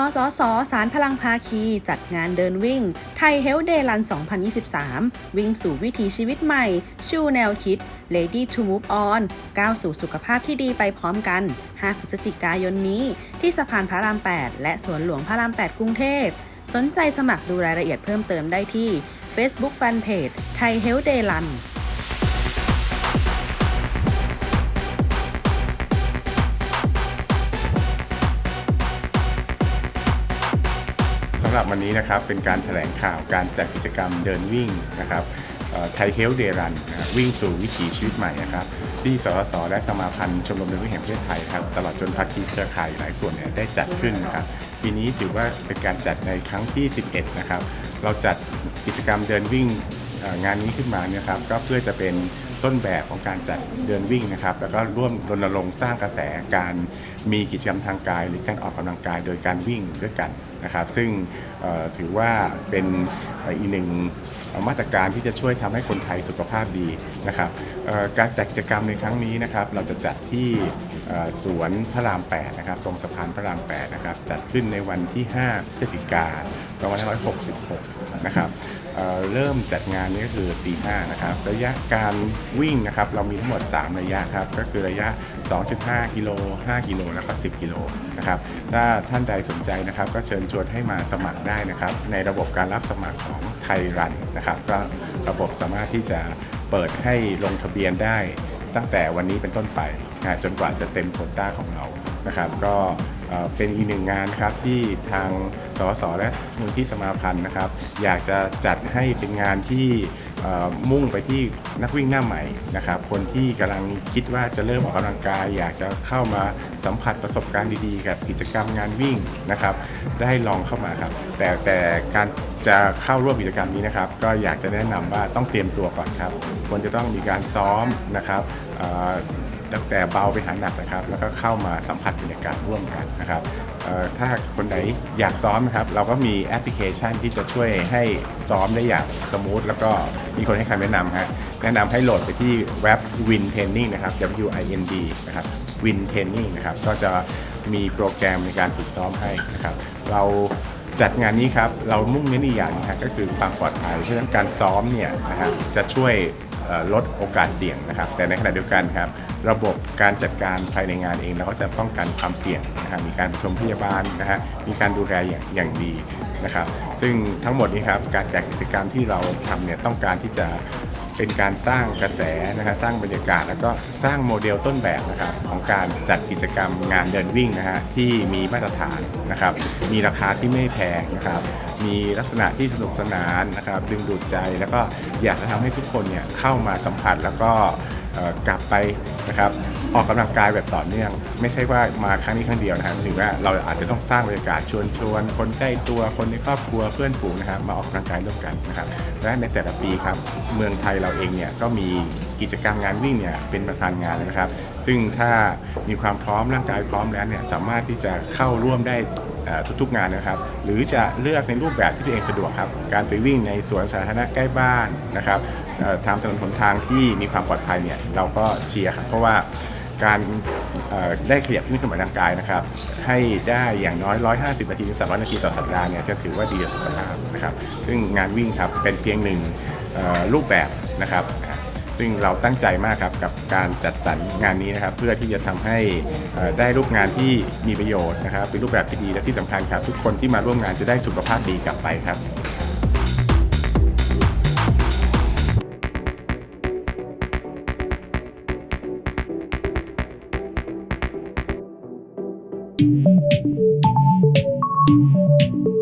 สสสสารพลังภาคี จัดงานเดินวิ่ง ไทยเฮลเดย์รัน 2023 วิ่งสู่วิถีชีวิตใหม่ ชูแนวคิด Lady to Move On ก้าวสู่สุขภาพที่ดีไปพร้อมกัน 5 พฤศจิกายนนี้ ที่สะพานพระราม 8 และสวนหลวงพระราม 8 กรุงเทพ สนใจสมัครดูรายละเอียดเพิ่มเติมได้ที่ Facebook Fanpage ไทยเฮลเดย์รัน รับวันนี้นะครับเป็นการแถลงข่าวการจัดกิจกรรมเดินวิ่งนะครับไทยเฮลเดรันวิ่งสู่วิถีชีวิตใหม่นะครับที่สสและสมาพันธ์ชมรมเดินวิ่งแห่งประเทศไทยครับตลอดจนภาคีเครือข่ายหลายส่วนเนี่ยได้จัดขึ้นนะครับปีนี้ถือว่าเป็นการจัดในครั้งที่ 11 นะครับ เราจัดกิจกรรมเดินวิ่งงานนี้ขึ้นมาเนี่ยครับก็เพื่อจะเป็น ต้นแบบของการจัดเดินวิ่งนะครับ แล้วก็ร่วมรณรงค์สร้างกระแสการมีกิจกรรมทางกาย หรือการออกกำลังกายโดยการวิ่งด้วยกันนะครับ ซึ่งถือว่าเป็นอีกหนึ่งมาตรการที่จะช่วยทำให้คนไทยสุขภาพดีนะครับการจัดกิจกรรมในครั้งนี้นะครับ เราจะจัดที่สวนพระราม 8 นะครับ ตรงสะพานพระราม 8 นะครับ จัดขึ้นในวันที่5พฤศจิกา2566 นะครับเเริ่มจัดงานนี้ก็คือตีห้านะครับระยะการวิ่งนะครับเรามีทั้งหมด 3 ระยะครับก็คือระยะ 2.5 กิโล 5 กิโลแล้วก็ 10 กิโลนะครับถ้าท่านใดสนใจนะครับ ก็เชิญชวนให้มาสมัครได้นะครับ ในระบบการรับสมัครของไทยรันนะครับก็ระบบสามารถที่จะเปิดให้ลงทะเบียนได้ตั้งแต่วันนี้เป็นต้นไปนะจนกว่าจะเต็มโคต้าของเรา นะครับก็เป็นอีกหนึ่งงานครับที่ทางสสและมูลที่สมาพันธ์นะครับ อยากจะจัดให้เป็นงานที่มุ่งไปที่นักวิ่งหน้าใหม่นะครับ คนที่กำลังคิดว่าจะเริ่มออกกำลังกาย อยากจะเข้ามาสัมผัสประสบการณ์ดีๆ กับกิจกรรมงานวิ่งนะครับ ได้ลองเข้ามาครับ แต่แต่การจะเข้าร่วมกิจกรรมนี้นะครับ ก็อยากจะแนะนำว่าต้องเตรียมตัวก่อนครับควรจะต้องมีการซ้อมนะครับ ตั้งแต่เบาไปหาหนักนะครับ แล้วก็เข้ามาสัมผัสบรรยากาศร่วมกันนะครับถ้าคนไหนอยากซ้อมนะครับ เราก็มีแอปพลิเคชันที่จะช่วยให้ซ้อมได้อย่างสมูทแล้วก็มีคนให้คำแนะนำฮะแนะนำให้โหลดไปที่เว็บ Win Training นะครับ W I N D นะครับ Win Training นะครับ ก็จะมีโปรแกรมในการฝึกซ้อมให้นะครับ เราจัดงานนี้ครับ เรามุ่งเน้นอีกอย่างนะฮะก็คือความปลอดภัยเพราะฉะนั้นการซ้อมเนี่ยนะครับจะช่วย ลดโอกาสเสี่ยงนะครับ แต่ในขณะเดียวกันครับ ระบบการจัดการภายในงานเองเราก็จะป้องกันความเสี่ยงนะครับมีการประชมพยาบาลนะฮะมีการดูแลอย่างอย่างดีนะครับ ซึ่งทั้งหมดนี้ครับการจัดกิจกรรมที่เราทำเนี่ยต้องการที่จะ เป็นการสร้างกระแสนะครับสร้างบรรยากาศ แล้วก็สร้างโมเดลต้นแบบนะครับของการจัดกิจกรรมงานเดินวิ่งนะฮะที่มีมาตรฐานนะครับ มีราคาที่ไม่แพงนะครับ มีลักษณะที่สนุกสนานนะครับ ดึงดูดใจแล้วก็อยากจะทำให้ทุกคนเนี่ยเข้ามาสัมผัสแล้วก็ กลับไปนะครับออกกำลังกายแบบต่อเนื่อง ไม่ใช่ว่ามาครั้งนี้ครั้งเดียวนะครับหรือว่าเราอาจจะต้องสร้างบรรยากาศชวนชวนคนใกล้ตัวคนในครอบครัวเพื่อนฝูงนะครับมาออกกำลังกายร่วมกันนะครับและในแต่ละปีครับเมืองไทยเราเองเนี่ยก็มีกิจกรรมงานวิ่งเนี่ยเป็นประธานงานนะครับ ซึ่งถ้ามีความพร้อมร่างกายพร้อมแล้วเนี่ยสามารถที่จะเข้าร่วมได้ทุกๆงานนะครับ หรือจะเลือกในรูปแบบที่ตัวเองสะดวกครับ การไปวิ่งในสวนสาธารณะใกล้บ้านนะครับ เอ่อตามถนนหนทางที่มีความปลอดภัยเนี่ยเราก็เชียร์ครับเพราะว่าการเอ่อได้ขยับขึ้นกำลังกายนะครับ ให้ได้อย่างน้อย 150 นาทีถึง300 นาทีต่อสัปดาห์เนี่ยจะถือว่าดีต่อสุขภาพนะครับ ซึ่งงานวิ่งครับเป็นเพียงหนึ่งรูปแบบนะครับ ซึ่งเราตั้งใจมากครับกับการจัดสรรงานนี้นะครับ เพื่อที่จะทำให้ได้รูปงานที่มีประโยชน์นะครับ เป็นรูปแบบที่ดีและที่สำคัญครับ ทุกคนที่มาร่วมงานจะได้สุขภาพดีกลับไปครับ Thank you.